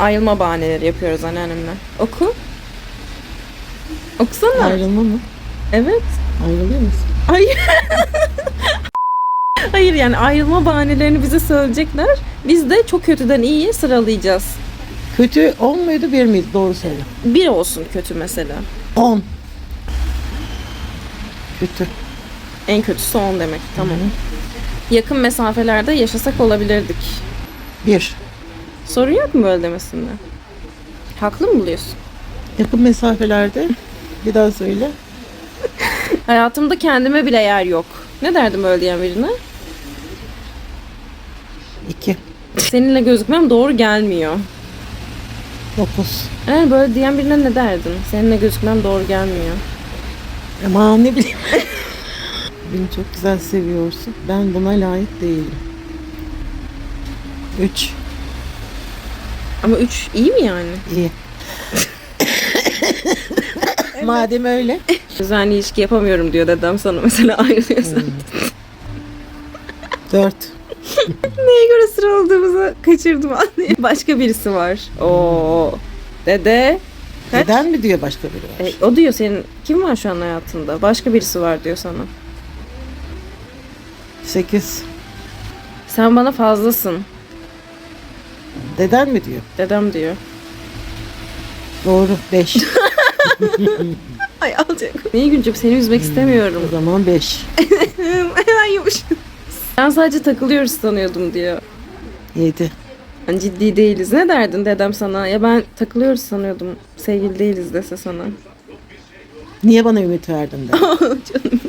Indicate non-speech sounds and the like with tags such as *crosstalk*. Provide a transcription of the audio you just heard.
Ayrılma bahaneleri yapıyoruz anneannemle. Oku. Okusana. Ayrılma mı? Evet. Ayrılıyor musun? Hayır. *laughs* Hayır yani ayrılma bahanelerini bize söyleyecekler. Biz de çok kötüden iyiye sıralayacağız. Kötü 10 muydu 1 miydi? Doğru söyle. Bir olsun kötü mesela. 10. Kötü. En kötüsü 10 demek. Tamam. Yakın mesafelerde yaşasak olabilirdik. 1. Sorun yok mu böyle demesinde? Haklı mı buluyorsun? Yakın mesafelerde bir daha söyle. *laughs* Hayatımda kendime bile yer yok. Ne derdim öyle diyen birine? 2. Seninle gözükmem doğru gelmiyor. 9. Yani böyle diyen birine ne derdin? Seninle gözükmem doğru gelmiyor. Aman ne bileyim. *laughs* Beni çok güzel seviyorsun. Ben buna layık değilim. 3. Ama 3 iyi mi yani? İyi. *laughs* Madem öyle. Düzenli ilişki yapamıyorum diyor dedem sana mesela ayrılıyorsan. 4. *laughs* Neye göre sıraladığımızı kaçırdım anlayayım. Başka birisi var. Oo. Dede. Kaç? Neden mi diyor başka biri var? E, o diyor senin kim var şu an hayatında? Başka birisi var diyor sana. 8. Sen bana fazlasın. Deden mi diyor? Dedem diyor. Doğru. 5. *laughs* Ay alacak. Neyi güleceğim seni üzmek istemiyorum. o zaman 5. *laughs* Hemen yumuş. Ben sadece takılıyoruz sanıyordum diyor. 7. Yani ciddi değiliz. Ne derdin dedem sana? Ya ben takılıyoruz sanıyordum. Sevgili değiliz dese sana. Niye bana ümit verdin de? *laughs* Canım.